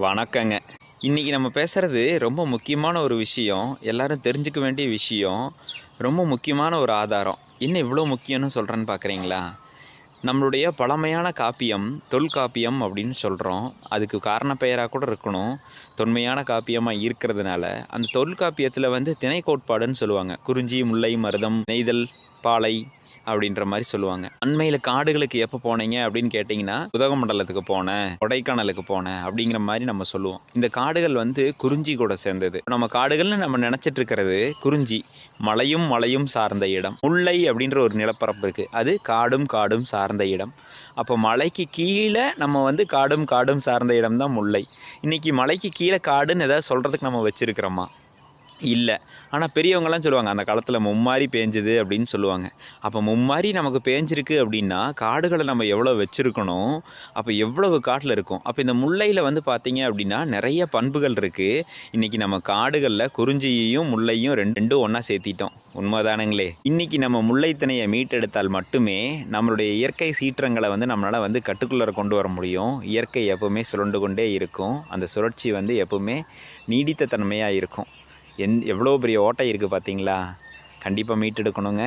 வணக்கங்க. இன்றைக்கி நம்ம பேசுகிறது ரொம்ப முக்கியமான ஒரு விஷயம் எல்லாரும் தெரிஞ்சுக்க வேண்டிய விஷயம் ரொம்ப முக்கியமான ஒரு ஆதாரம். என்ன இவ்வளோ முக்கியம்னு சொல்கிறேன்னு பார்க்குறீங்களா நம்மளுடைய பழமையான காப்பியம் தொல்காப்பியம் அப்படின்னு சொல்கிறோம் அதுக்கு காரண பெயராக கூட இருக்கணும். தொன்மையான காப்பியமாக இருக்கிறதுனால. அந்த தொல்காப்பியத்தில் வந்து திணை கோட்பாடுன்னு சொல்லுவாங்க. குறிஞ்சி முல்லை மருதம் நெய்தல் பாலை அப்படின்ற மாதிரி சொல்லுவாங்க. அண்மையில் காடுகளுக்கு எப்போ போனீங்க அப்படின்னு கேட்டிங்கன்னா உதகமண்டலத்துக்கு போனேன் கொடைக்கானலுக்கு போனேன் அப்படிங்கிற மாதிரி நம்ம சொல்லுவோம். இந்த காடுகள் வந்து குறிஞ்சி கூட சேர்ந்தது. நம்ம காடுகள்னு நம்ம நினச்சிட்டு இருக்கிறது குறிஞ்சி. மலையும் மலையும் சார்ந்த இடம். முல்லை அப்படின்ற ஒரு நிலப்பரப்பு இருக்குது அது காடும் காடும் சார்ந்த இடம். அப்போ மலைக்கு கீழே நம்ம வந்து காடும் காடும் சார்ந்த இடம் தான் முல்லை. இன்றைக்கி மலைக்கு கீழே காடுன்னு ஏதாவது சொல்கிறதுக்கு நம்ம வச்சுருக்கிறோமா? இல்லை. ஆனால் பெரியவங்களாம் சொல்லுவாங்க அந்த காலத்தில் மும்மாரி பேஞ்சுது அப்படின்னு சொல்லுவாங்க. அப்போ மும்மாரி நமக்கு பேஞ்சிருக்கு அப்படின்னா காடுகளை நம்ம எவ்வளோ வச்சுருக்கணும் அப்போ எவ்வளவு காட்டில் இருக்கும். அப்போ இந்த முல்லையில் வந்து பார்த்தீங்க அப்படின்னா நிறைய பண்புகள் இருக்குது இன்றைக்கி நம்ம காடுகளில் குறிஞ்சியையும் முல்லையும் ரெண்டு ரெண்டும் ஒன்றா சேர்த்திட்டோம். உண்மைதானுங்களே. இன்றைக்கி நம்ம முல்லைத்திணையை மீட்டெடுத்தால் மட்டுமே நம்மளுடைய இயற்கை சீற்றங்களை வந்து நம்மளால் வந்து கட்டுக்குள்ளே கொண்டு வர முடியும். இயற்கை எப்பவுமே சுரண்டு கொண்டே இருக்கும். அந்த சுழற்சி வந்து எப்பவுமே நீடித்த தன்மையாக இருக்கும். எந் எவ்வளோ பெரிய ஓட்டை இருக்குது பார்த்தீங்களா? கண்டிப்பாக மீட்டெடுக்கணுங்க.